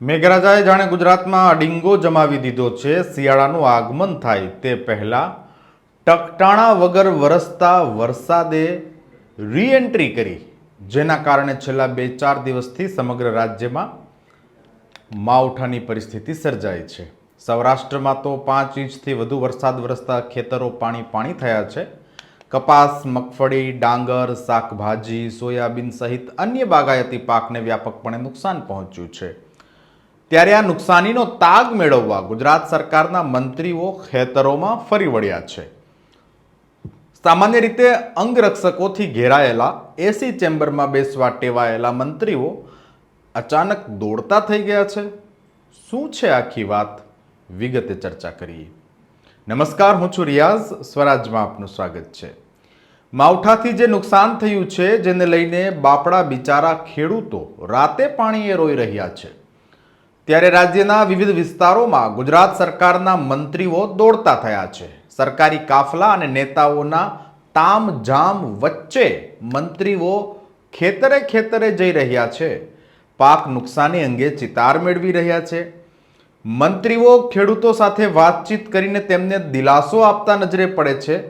મેઘરાજાએ જાણે ગુજરાતમાં અડિંગો જમાવી દીધો છે, શિયાળાનું આગમન થાય તે પહેલા ટકટાણા વગર વરસતા વરસાદે રીએન્ટ્રી કરી, જેના કારણે છેલ્લા બે ચાર દિવસથી સમગ્ર રાજ્યમાં માવઠાની પરિસ્થિતિ સર્જાઈ છે. સૌરાષ્ટ્રમાં તો પાંચ ઇંચથી વધુ વરસાદ વરસતા ખેતરો પાણી પાણી થયા છે. કપાસ, મગફળી, ડાંગર, શાકભાજી, સોયાબીન સહિત અન્ય બાગાયતી પાકને વ્યાપકપણે નુકસાન પહોંચ્યું છે. ત્યારે આ નુકસાનીનો તાગ મેળવવા ગુજરાત સરકારના મંત્રીઓ ખેતરોમાં ફરી વળ્યા છે. સામાન્ય રીતે અંગરક્ષકોથી ઘેરાયેલા એસી ચેમ્બરમાં બેસવા ટેવાયેલા મંત્રીઓ અચાનક દોડતા થઈ ગયા છે. શું છે આખી વાત? વિગતે ચર્ચા કરીએ. નમસ્કાર, હું છું રિયાઝ. સ્વરાજમાં આપનું સ્વાગત છે. માવઠાથી જે નુકસાન થયું છે, જેને લઈને બાપડા બિચારા ખેડૂતો રાતે પાણીએ રોઈ રહ્યા છે. ત્યારે રાજ્યના વિવિધ વિસ્તારોમાં ગુજરાત સરકારના મંત્રીઓ દોડતા થયા છે. સરકારી કાફલા અને નેતાઓના તામ જામ વચ્ચે મંત્રીઓ ખેતરે ખેતરે જઈ રહ્યા છે. પાક નુકસાની અંગે ચિતાર મેળવી રહ્યા છે. મંત્રીઓ ખેડૂતો સાથે વાતચીત કરીને તેમને દિલાસો આપતા નજરે પડે છે.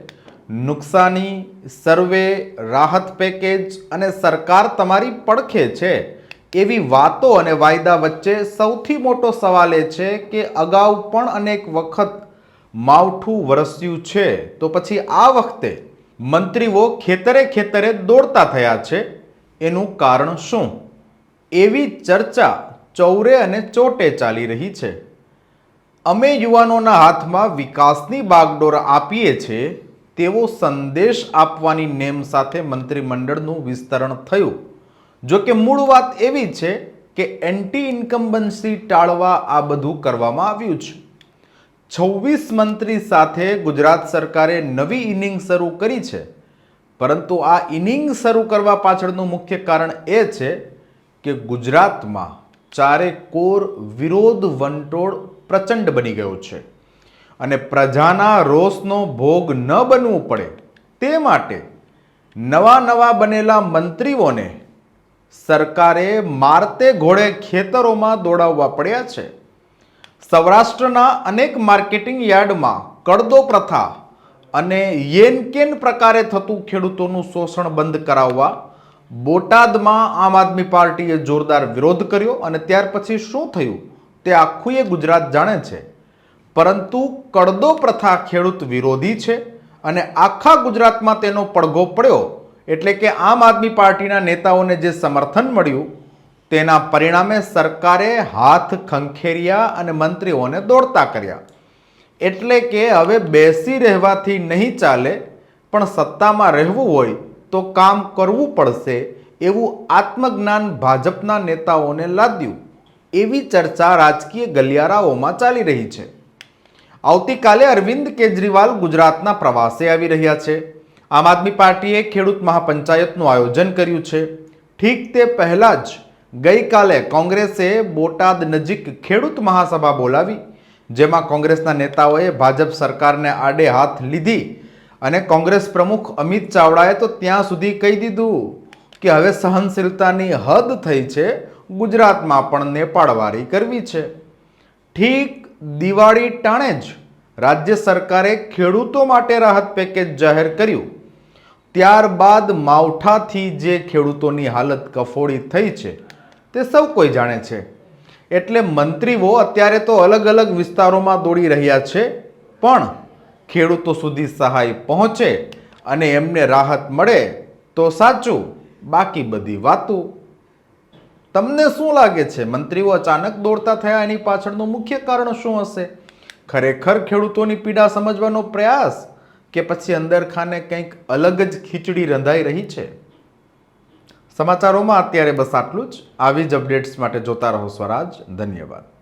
નુકસાની, સર્વે, રાહત પેકેજ અને સરકાર તમારી પડખે છે. એવી વાતો અને વાયદા વચ્ચે સૌથી મોટો સવાલ એ છે કે અગાઉ પણ અનેક વખત માવઠું વરસ્યું છે. તો પછી આ વખતે મંત્રીઓ ખેતરે ખેતરે દોડતા થયા છે. એનું કારણ શું? એવી ચર્ચા ચૌરે અને ચોટે ચાલી રહી છે. અમે યુવાનોના હાથમાં વિકાસની બાગડોર આપીએ છીએ. તેવો સંદેશ આપવાની નેમ સાથે મંત્રીમંડળનું વિસ્તરણ થયું. જો કે મૂળ વાત એવી છે કે એન્ટી ઇન્કમ્બન્સી ટાળવા આ બધું કરવામાં આવ્યું છે. છવ્વીસ મંત્રી સાથે ગુજરાત સરકારે નવી ઇનિંગ શરૂ કરી છે. પરંતુ આ ઇનિંગ શરૂ કરવા પાછળનું મુખ્ય કારણ એ છે કે ગુજરાતમાં ચારે કોર વિરોધ વંટોળ પ્રચંડ બની ગયો છે. અને પ્રજાના રોષનો ભોગ ન બનવું પડે તે માટે નવા નવા બનેલા મંત્રીઓને સરકારે મારતે ઘોડે ખેતરોમાં દોડાવવા પડ્યા છે. સૌરાષ્ટ્રના અનેક માર્કેટિંગ યાર્ડમાં કડદો પ્રથા અને યેનકેન પ્રકારે થતું ખેડૂતોનું શોષણ બંધ કરાવવા બોટાદમાં આમ આદમી પાર્ટીએ જોરદાર વિરોધ કર્યો અને ત્યાર પછી શું થયું તે આખું એ ગુજરાત જાણે છે. પરંતુ કડદો પ્રથા ખેડૂત વિરોધી છે અને આખા ગુજરાતમાં તેનો પડઘો પડ્યો એટલે કે આમ આદમી પાર્ટીના નેતાઓને જે સમર્થન મળ્યું, તેના પરિણામે સરકારે હાથ ખંખેર્યા અને મંત્રીઓને દોડતા કર્યા. એટલે કે હવે બેસી રહેવાથી નહીં ચાલે, પણ સત્તામાં રહેવું હોય તો કામ કરવું પડશે એવું આત્મજ્ઞાન ભાજપના નેતાઓને લાદ્યું. એવી ચર્ચા રાજકીય ગલિયારાઓમાં ચાલી રહી છે. આવતીકાલે અરવિંદ કેજરીવાલ ગુજરાતના પ્રવાસે આવી રહ્યા છે. આમ આદમી પાર્ટીએ ખેડૂત મહાપંચાયતનું આયોજન કર્યું છે. ઠીક તે પહેલાં જ ગઈકાલે કોંગ્રેસે બોટાદ નજીક ખેડૂત મહાસભા બોલાવી, જેમાં કોંગ્રેસના નેતાઓએ ભાજપ સરકારને આડે હાથ લીધી અને કોંગ્રેસ પ્રમુખ અમિત ચાવડાએ તો ત્યાં સુધી કહી દીધું કે હવે સહનશીલતાની હદ થઈ છે, ગુજરાતમાં પણ નેપાળવારી કરવી છે. ઠીક દિવાળી ટાણે જ રાજ્ય સરકારે ખેડૂતો માટે રાહત પેકેજ જાહેર કર્યું. ત્યારબાદ માવઠાથી જે ખેડૂતોની હાલત કફોડી થઈ છે, તે સૌ કોઈ જાણે છે. એટલે મંત્રીઓ અત્યારે તો અલગ અલગ વિસ્તારોમાં દોડી રહ્યા છે, પણ ખેડૂતો સુધી સહાય પહોંચે અને એમને રાહત મળે તો સાચું, બાકી બધી વાતો. તમને શું લાગે છે, મંત્રીઓ અચાનક દોડતા થયા એની પાછળનું મુખ્ય કારણ શું હશે? ખરેખર ખેડૂતોની પીડા સમજવાનો પ્રયાસ કે પછી અંદર ખાને કંઈક અલગ જ ખીચડી રંધાઈ રહી છે? સમાચારોમાં અત્યારે બસ આટલું જ. આવી જ અપડેટ્સ માટે જોતા રહો સ્વરાજ. ધન્યવાદ.